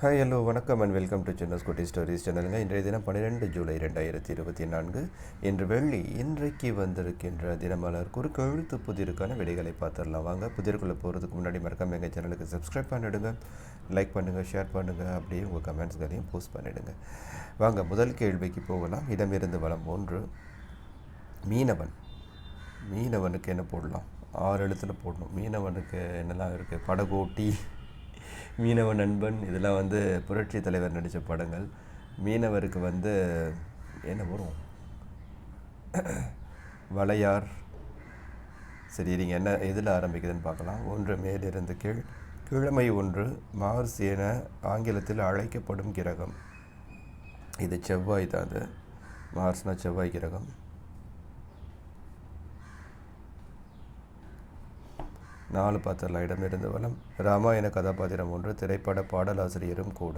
Hi hello வணக்கம் and welcome to சின்ன குட்டி ஸ்டோரிஸ் சேனலுங்க இன்றைய தினம் பன்னிரெண்டு ஜூலை ரெண்டாயிரத்தி இருபத்தி நான்கு. இன்று வெள்ளி இன்றைக்கு வந்திருக்கின்ற தினமலர் குறுக்கு எழுத்து புதிருக்கான விடைகளை பார்த்துடலாம். வாங்க புதிருக்குள்ளே போகிறதுக்கு முன்னாடி மறக்காம எங்கள் சேனலுக்கு சப்ஸ்கிரைப் பண்ணிவிடுங்க லைக் பண்ணுங்கள் ஷேர் பண்ணுங்கள் அப்படியே உங்கள் கமெண்ட்ஸ்களையும் போஸ்ட் பண்ணிவிடுங்க வாங்க முதல் கேள்விக்கு போகலாம். இடமிருந்து வளம் ஒன்று. மீனவன். மீனவனுக்கு என்ன போடலாம்? ஆறு எழுத்தில் போடணும். மீனவனுக்கு என்னெல்லாம் இருக்குது படகோட்டி. மீனவ நண்பன் இதெல்லாம் வந்து புரட்சி தலைவர் நடித்த படங்கள். மீனவருக்கு வந்து என்ன வரும்? வளையார். சரி நீங்கள் என்ன எதில் ஆரம்பிக்குதுன்னு பார்க்கலாம். ஒன்று மேலிருந்து கீழ் கிழமை ஒன்று மார்ஸ் என ஆங்கிலத்தில் அழைக்கப்படும் கிரகம். இது செவ்வாய் தான் அது. மார்ஸ்னா செவ்வாய் கிரகம். நாலு பாத்திரலாம் இடமிருந்து வளம் ராமாயண கதாபாத்திரம் ஒன்று திரைப்பட பாடலாசிரியரும் கூட.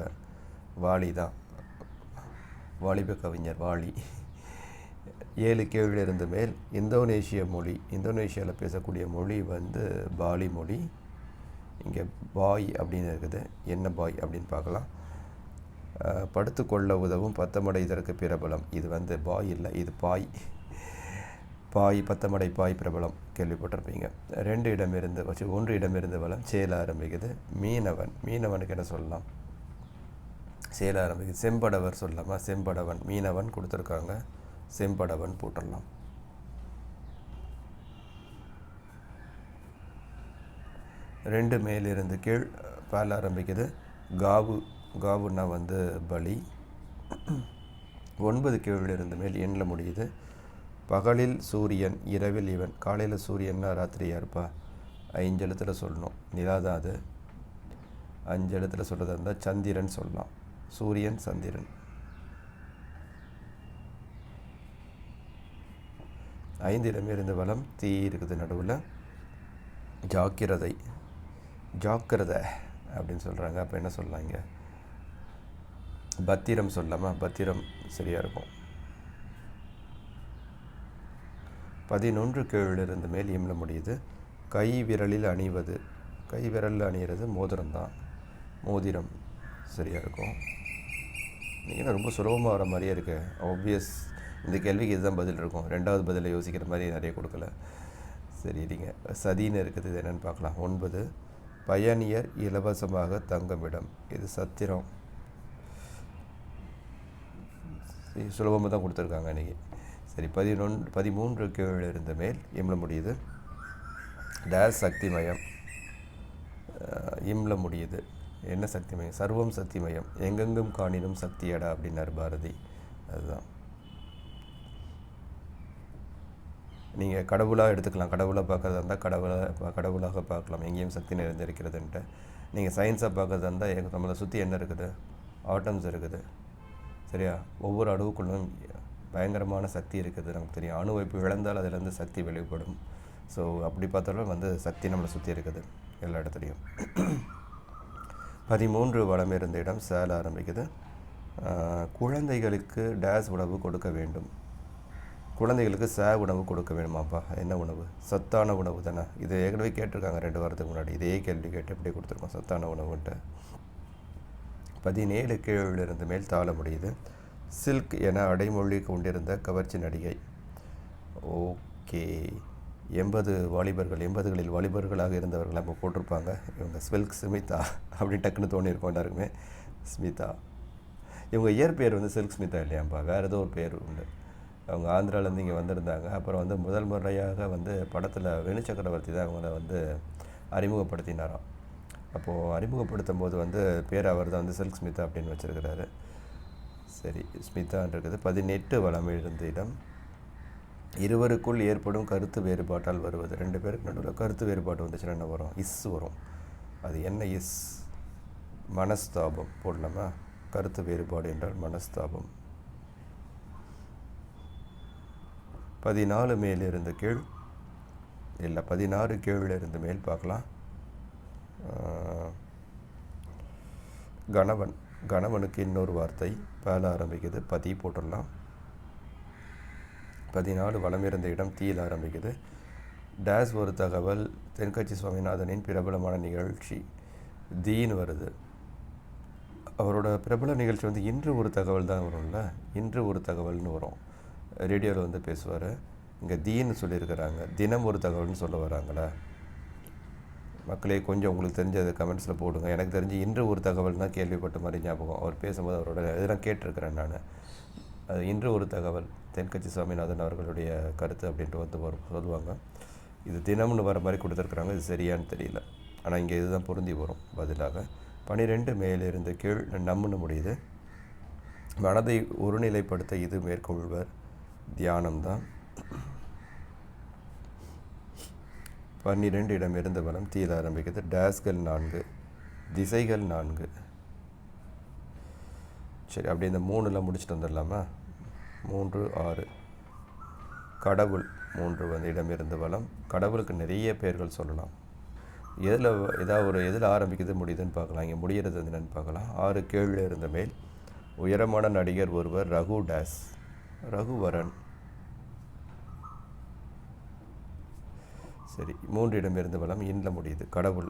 வாலி தான். வாலிப கவிஞர் வாலி. ஏழு கீழிருந்து மேல் இந்தோனேஷிய மொழி இந்தோனேஷியாவில் பேசக்கூடிய மொழி வந்து பாலி மொழி. இங்கே பாய் அப்படின்னு இருக்குது. என்ன பாய் அப்படின்னு பார்க்கலாம். படுத்துக்கொள்ள உதவும் பத்தமடை இதற்கு பிரபலம். இது வந்து பாய் இல்லை இது பாய். பாய் பத்தமடை பாய் பிரபலம் கேள்விப்பட்டிருப்பீங்க. ரெண்டு இடமிருந்து வச்சு ஒன்று இடமிருந்து வளம் சேல ஆரம்பிக்குது மீனவன். மீனவனுக்கு என்ன சொல்லலாம்? சேல ஆரம்பிக்குது. செம்படவர் சொல்லலாமா? செம்படவன். மீனவன் கொடுத்துருக்காங்க. செம்படவன் போட்டுடலாம். ரெண்டு மேலிருந்து கீழ் பால் ஆரம்பிக்குது. காவு காவுன்னா வந்து பலி. ஒன்பது கீழிருந்து மேல் எண்ணில் முடியுது. பகலில் சூரியன் இரவில் இவன். காலையில் சூரியன்னா ராத்திரியா இருப்பா ஐஞ்செழுத்தில் சொல்லணும். நிலா தான் அது அஞ்சு சொல்கிறதா இருந்தால் சந்திரன் சொல்லலாம். சூரியன் சந்திரன். ஐந்து இடமிருந்து வளம் தீ இருக்குது நடுவில். ஜாக்கிரதை. ஜாக்கிரதை அப்படின்னு சொல்கிறாங்க அப்போ என்ன சொல்லலாம் பத்திரம் சொல்லாமல் பத்திரம் சரியாக இருக்கும். பதினொன்று கீழிருந்து மேல் இம்ல முடியுது. கை விரலில் அணிவது. கை விரலில் அணியிறது மோதிரம் தான் மோதிரம் சரியாக இருக்கும். நீங்கள் ரொம்ப சுலபமாக வர மாதிரியே இருக்கு. ஆப்வியஸ் இந்த கேள்விக்கு இதுதான் பதில் இருக்கும். ரெண்டாவது பதிலை யோசிக்கிற மாதிரி நிறைய கொடுக்கல. சரி இருங்க. சதின்னு இருக்குது இது என்னென்னு பார்க்கலாம். ஒன்பது. பயணியர் இலவசமாக தங்குமிடம். இது சத்திரம். சுலபமாக தான் கொடுத்துருக்காங்க இன்றைக்கி சரி பதினொன்று பதிமூன்று கீழ் இருந்த மேல் இம்ல முடியுது. டேஸ் சக்திமயம். அஹ், இம்ல முடியுது. என்ன சக்திமயம்? சர்வம் சக்திமயம். எங்கெங்கும் காணினும் சக்தியடா அப்படின்னார் பாரதி. அதுதான். நீங்கள் கடவுளாக எடுத்துக்கலாம். கடவுளாக பார்க்கறதா இருந்தால் கடவுளை கடவுளாக பார்க்கலாம். எங்கேயும் சக்தி நிறைந்திருக்கிறதுன்ட்டு. நீங்கள் சயின்ஸாக பார்க்கறதா இருந்தால் எங்கள் நம்மளை சுற்றி என்ன இருக்குது? ஆட்டம்ஸ் இருக்குது. சரியா? ஒவ்வொரு அணுவுக்குள்ளும் பயங்கரமான சக்தி இருக்குது நமக்கு தெரியும். அணு வைப்பு இழந்தால் அதிலேருந்து சக்தி வெளிப்படும். ஸோ அப்படி பார்த்தாலும் வந்து சக்தி நம்மளை சுற்றி இருக்குது எல்லா இடத்துலையும். பதிமூன்று வளம் இருந்த இடம் சேல ஆரம்பிக்குது. குழந்தைகளுக்கு டேஸ் உணவு கொடுக்க வேண்டும். குழந்தைகளுக்கு சே உணவு கொடுக்க வேணுமாப்பா? என்ன உணவு? சத்தான உணவு தானே? இது ஏற்கனவே கேட்டிருக்காங்க ரெண்டு வாரத்துக்கு முன்னாடி. இதே கேள்வி கேட்டு எப்படி கொடுத்துருக்கோம் சத்தான உணவுன்ட்டு. பதினேழு கீழிருந்து மேல் தாழ முடியுது. சில்க் என அடைமொழி கொண்டிருந்த கவர்ச்சி நடிகை. ஓகே. எண்பது வாலிபர்கள் எண்பதுகளில் வாலிபர்களாக இருந்தவர்கள் நம்ம போட்டிருப்பாங்க. இவங்க ஸ்வில்க் ஸ்மிதா அப்படி டக்குன்னு தோணியிருக்கோம் எல்லாருக்குமே. ஸ்மிதா. இவங்க இயற்பெயர் வந்து சில்க் ஸ்மிதா இல்லையாம்பா? வேறு ஏதோ ஒரு பேர் உண்டு. அவங்க ஆந்திராலேருந்து இங்கே வந்திருந்தாங்க. அப்புறம் வந்து முதல் முறையாக வந்து படத்தில் வேணு சக்கரவர்த்தி தான் அவங்கள வந்து அறிமுகப்படுத்தினாராம். அப்போது அறிமுகப்படுத்தும் போது வந்து பேர் அவர் தான் வந்து சில்க் ஸ்மிதா அப்படின்னு வச்சுருக்கிறாரு. சரி ஸ்மிதான் இருக்குது. பதினெட்டு வளம் இருந்த இடம். இருவருக்குள் ஏற்படும் கருத்து வேறுபாட்டால் வருவது. ரெண்டு பேருக்கு நடுவில் கருத்து வேறுபாடு வந்துச்சுன்னா என்ன வரும்? இஸ் வரும். அது என்ன இஸ்? மனஸ்தாபம் போடலாமா? கருத்து வேறுபாடு என்றால் மனஸ்தாபம். பதினாலு மேலிருந்து கீழ் இல்லை பதினாறு கீழில் இருந்து மேல் பார்க்கலாம். கணவன். கணவனுக்கு இன்னொரு வார்த்தை பேல ஆரம்பிக்குது. பதி போட்டுடலாம். பதினாலு வளம் இருந்த இடம் தீயில் ஆரம்பிக்குது. டேஸ் ஒரு தகவல் தென்கட்சி சுவாமிநாதனின் பிரபலமான நிகழ்ச்சி தீன்னு வருது. அவரோட பிரபல நிகழ்ச்சி வந்து இன்று ஒரு தகவல் தான் வரும்ல? இன்று ஒரு தகவல்னு வரும். ரேடியோவில் வந்து பேசுவார். இங்கே தீன்னு சொல்லியிருக்கிறாங்க. தினம் ஒரு தகவல்னு சொல்ல வராங்களே. மக்களே கொஞ்சம் உங்களுக்கு தெரிஞ்ச கமெண்ட்ஸில் போடுங்க. எனக்கு தெரிஞ்சு இன்று ஒரு தகவல் தான் கேள்விப்பட்ட மாதிரி ஞாபகம். அவர் பேசும்போது அவரோட இதெல்லாம் கேட்டிருக்கிறேன் நான். அது இன்று ஒரு தகவல். தென்கட்சி சுவாமிநாதன் அவர்களுடைய கருத்து அப்படின்ட்டு வந்து வரும் சொல்லுவாங்க. இது தினம்னு வர மாதிரி கொடுத்துருக்குறாங்க இது சரியான்னு தெரியல. ஆனால் இங்கே இதுதான் பொருந்தி வரும் பதிலாக. பனிரெண்டு மேலிருந்து கீழ் நம்முன்னு முடியுது. மனதை ஒருநிலைப்படுத்த இது மேற்கொள்வர் தியானம்தான். பன்னிரெண்டு இடமிருந்து வலம் தீர ஆரம்பிக்கிறது. டேஸ்கள் நான்கு திசைகள் நான்கு. சரி அப்படி இந்த மூணுலாம் முடிச்சுட்டு வந்துடலாமா? மூன்று ஆறு. கடவுள் மூன்று வந்து இடமிருந்து வளம் கடவுளுக்கு நிறைய பேர்கள் சொல்லலாம். எதில் ஏதாவது ஒரு எதில் ஆரம்பிக்குது முடியுதுன்னு பார்க்கலாம். இங்கே முடிகிறது என்னன்னு பார்க்கலாம். ஆறு கீழே இருந்த மேல். உயரமான நடிகர் ஒருவர் ரகு டேஸ் ரகுவரன். சரி மூன்று இடமிருந்து வளம் இன்ல முடியுது. கடவுள்.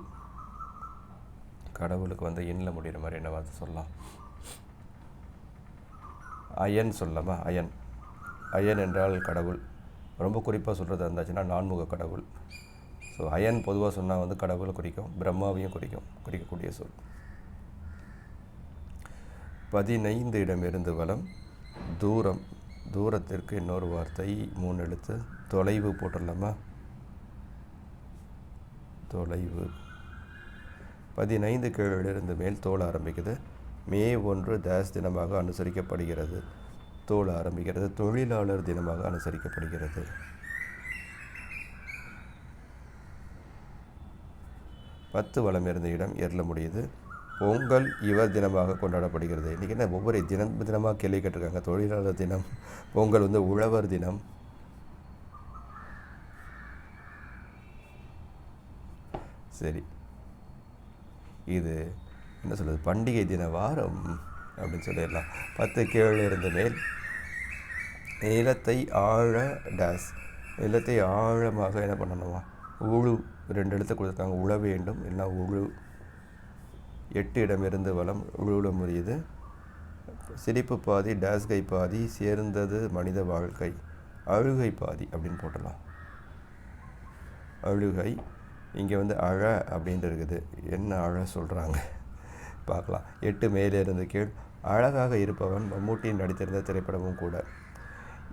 கடவுளுக்கு வந்து இன்ல முடிகிற மாதிரி என்ன வார்த்தை சொல்லலாம்? அயன் சொல்லலாமா அயன். அயன் என்றால் கடவுள். ரொம்ப குறிப்பாக சொல்கிறதா இருந்தாச்சுன்னா நான்முக கடவுள். ஸோ அயன் பொதுவாக சொன்னால் வந்து கடவுளை குறிக்கும் பிரம்மாவையும் குறிக்கும் குறிக்கக்கூடிய சொல். பதினைந்து இடமிருந்து வளம் தூரம். தூரத்திற்கு இன்னொரு வார்த்தை மூணு எழுத்து தொலைவு போட்டுடலாமா? தொலைவு. பதினைந்து கீழிலிருந்து மேல் தோல் ஆரம்பிக்குது. மே ஒன்று தேஸ் தினமாக அனுசரிக்கப்படுகிறது. தோல் ஆரம்பிக்கிறது. தொழிலாளர் தினமாக அனுசரிக்கப்படுகிறது. பத்து வளம் இருந்த இடம் எரில முடியுது. பொங்கல் இவர் தினமாக கொண்டாடப்படுகிறது. இன்றைக்கி என்ன? ஒவ்வொரு தினம் தினமாக கேள்வி கேட்டிருக்காங்க. தொழிலாளர் தினம் பொங்கல் வந்து உழவர் தினம் சரி. இது என்ன சொல்கிறது பண்டிகை தின வாரம் அப்படின்னு சொல்லிடலாம். பத்து கீழே இருந்த மேல். நிலத்தை ஆழ டேஸ் நிலத்தை ஆழமாக என்ன பண்ணணுமா? உழு ரெண்டு எழுத்து கொடுத்துருக்காங்க. உழ வேண்டும். இல்லைனா உழு? எட்டு இடம் இருந்து வளம். உழுல முடியுது சிரிப்பு பாதி டேஸ்கை பாதி சேர்ந்தது மனித வாழ்க்கை. அழுகை பாதி அப்படின்னு போட்டலாம் அழுகை இங்கே வந்து அழ அப்படின்ட்டு இருக்குது என்ன அழ சொல்கிறாங்க பார்க்கலாம். எட்டு மேலே இருந்து கீழ். அழகாக இருப்பவன் மம்மூட்டி நடித்திருந்த திரைப்படமும் கூட.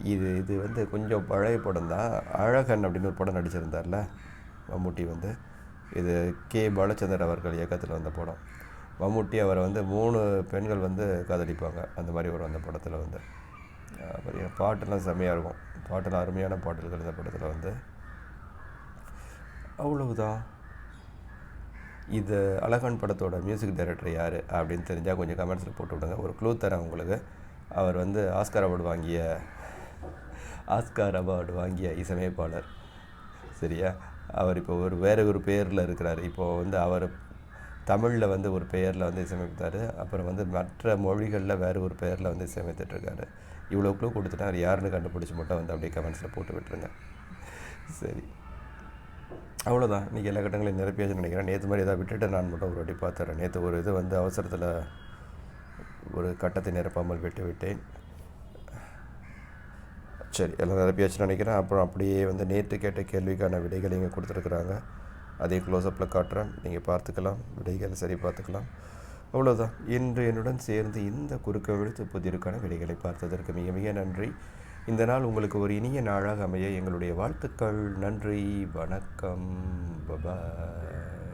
இது இது வந்து கொஞ்சம் பழைய படம் தான். அழகன் அப்படின்னு ஒரு படம் நடிச்சிருந்தார்ல மம்மூட்டி வந்து. இது கே. பாலச்சந்தர் அவர்கள் இயக்கத்தில் வந்த படம். மம்முட்டி அவரை வந்து மூணு பெண்கள் வந்து காதலிப்பாங்க. அந்த மாதிரி ஒரு அந்த படத்தில் வந்து. அப்புறம் பாட்டெல்லாம் செம்மையாக இருக்கும். பாட்டெல்லாம் அருமையான பாடல்கள் இந்த படத்தில் வந்து. அவ்வளவுதான் இது அழகான் படத்தோட மியூசிக் டைரக்டர் யார் அப்படின்னு தெரிஞ்சால் கொஞ்சம் கமெண்ட்ஸில் போட்டு விடுங்க. ஒரு க்ளூ தரேன் உங்களுக்கு. அவர் வந்து ஆஸ்கார் அவார்டு வாங்கிய ஆஸ்கார் அவார்டு வாங்கிய இசையமைப்பாளர். சரியா? அவர் இப்போ ஒரு வேறு ஒரு பேரில் இருக்கிறார். இப்போது வந்து அவர் தமிழில் வந்து ஒரு பெயரில் வந்து இசையமைத்தார். அப்புறம் வந்து மற்ற மொழிகளில் வேறு ஒரு பெயரில் வந்து இசையமைத்துட்ருக்காரு இவ்வளோ க்ளூ கொடுத்துட்டா அவர் யாருன்னு கண்டுபிடிச்சி மட்டும் வந்து அப்படியே கமெண்ட்ஸில் போட்டு விட்டுருங்க. சரி. அவ்வளோதான் இன்றைக்கி எல்லா கட்டங்களையும் நிரப்பியாச்சுன்னு நினைக்கிறேன். நேற்று மாதிரி எதாவது விட்டுட்டு நான் மட்டும் ஒரு வாட்டி பார்த்துறேன். நேற்று ஒரு இது வந்து அவசரத்தில் ஒரு கட்டத்தை நிரப்பாமல் விட்டு விட்டேன். சரி எல்லாம் நிரப்பியாச்சுன்னு நினைக்கிறேன். அப்புறம் அப்படியே வந்து நேற்று கேட்ட கேள்விக்கான விடைகள் இங்கே கொடுத்துருக்குறாங்க. அதே க்ளோஸ்அப்பில் காட்டுறேன். நீங்கள் பார்த்துக்கலாம். விடைகளை சரி பார்த்துக்கலாம். அவ்வளோதான் இன்று என்னுடன் சேர்ந்து இந்த குறுக்க விழுத்து புதிருக்கான விடைகளை பார்த்ததற்கு மிக மிக நன்றி. இந்த நாள் உங்களுக்கு ஒரு இனிய நாளாக அமைய எங்களுடைய வாழ்த்துக்கள். நன்றி வணக்கம். பபாய்